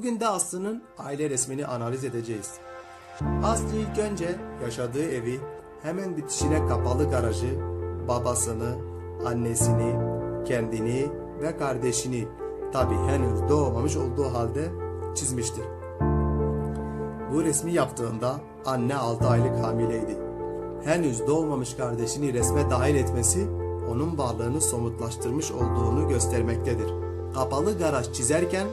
Bugün de Aslı'nın aile resmini analiz edeceğiz. Aslı ilk önce yaşadığı evi, hemen bitişine kapalı garajı, babasını, annesini, kendini ve kardeşini tabi henüz doğmamış olduğu halde çizmiştir. Bu resmi yaptığında anne 6 aylık hamileydi. Henüz doğmamış kardeşini resme dahil etmesi onun varlığını somutlaştırmış olduğunu göstermektedir. Kapalı garaj çizerken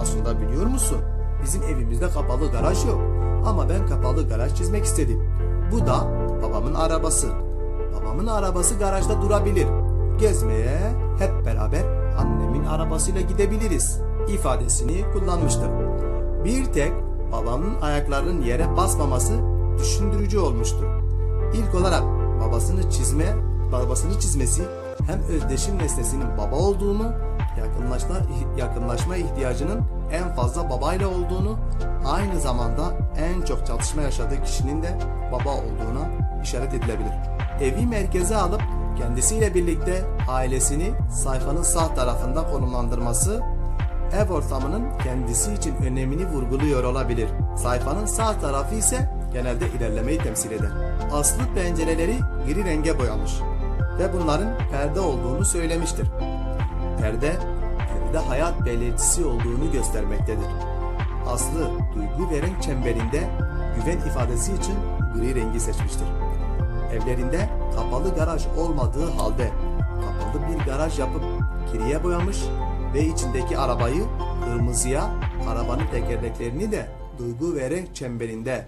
aslında biliyor musun? Bizim evimizde kapalı garaj yok. Ama ben kapalı garaj çizmek istedim. Bu da babamın arabası. Babamın arabası garajda durabilir. Gezmeye hep beraber annemin arabasıyla gidebiliriz ifadesini kullanmıştır. Bir tek babamın ayaklarının yere basmaması düşündürücü olmuştur. İlk olarak babasını çizme, babasını çizmesi hem özdeşim nesnesinin baba olduğunu, yakınlaşma, yakınlaşma ihtiyacının en fazla babayla olduğunu, aynı zamanda en çok çatışma yaşadığı kişinin de baba olduğuna işaret edilebilir. Evi merkeze alıp kendisiyle birlikte ailesini sayfanın sağ tarafında konumlandırması ev ortamının kendisi için önemini vurguluyor olabilir. Sayfanın sağ tarafı ise genelde ilerlemeyi temsil eder. Aslı pencereleri gri renge boyamış ve bunların perde olduğunu söylemiştir. Perde, evde hayat belirtisi olduğunu göstermektedir. Aslı duygu ve renk çemberinde güven ifadesi için gri rengi seçmiştir. Evlerinde kapalı garaj olmadığı halde kapalı bir garaj yapıp griye boyamış ve içindeki arabayı kırmızıya, arabanın tekerleklerini de duygu ve renk çemberinde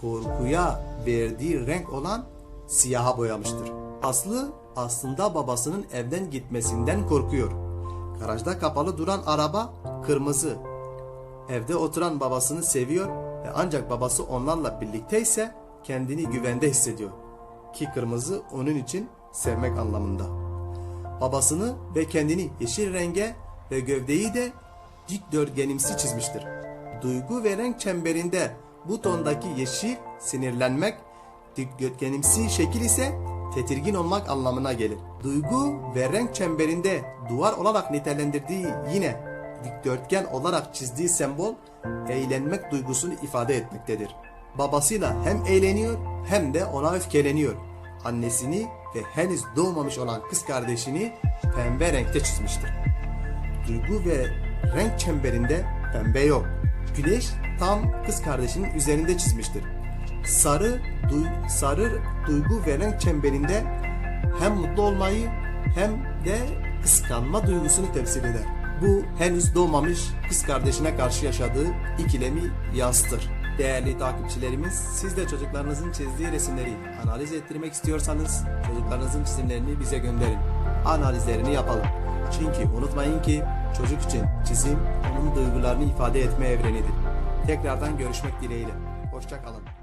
korkuya verdiği renk olan siyaha boyamıştır. Aslı aslında babasının evden gitmesinden korkuyor. Garajda kapalı duran araba kırmızı. Evde oturan babasını seviyor ve ancak babası onlarla birlikteyse kendini güvende hissediyor. Ki kırmızı onun için sevmek anlamında. Babasını ve kendini yeşil renge ve gövdeyi de dikdörtgenimsi çizmiştir. Duygu ve renk çemberinde bu tondaki yeşil sinirlenmek, dikdörtgenimsi şekil ise tedirgin olmak anlamına gelir. Duygu ve renk çemberinde duvar olarak nitelendirdiği yine dikdörtgen olarak çizdiği sembol eğlenmek duygusunu ifade etmektedir. Babasıyla hem eğleniyor hem de ona öfkeleniyor. Annesini ve henüz doğmamış olan kız kardeşini pembe renkte çizmiştir. Duygu ve renk çemberinde pembe yok. Güneş tam kız kardeşinin üzerinde çizmiştir. Sarı, duy, sarı duygu ve renk çemberinde hem mutlu olmayı hem de kıskanma duygusunu temsil eder. Bu henüz doğmamış kız kardeşine karşı yaşadığı ikilemi yansıtır. Değerli takipçilerimiz, siz de çocuklarınızın çizdiği resimleri analiz ettirmek istiyorsanız çocuklarınızın çizimlerini bize gönderin. Analizlerini yapalım. Çünkü unutmayın ki çocuk için çizim onun duygularını ifade etme evrenidir. Tekrardan görüşmek dileğiyle. Hoşçakalın.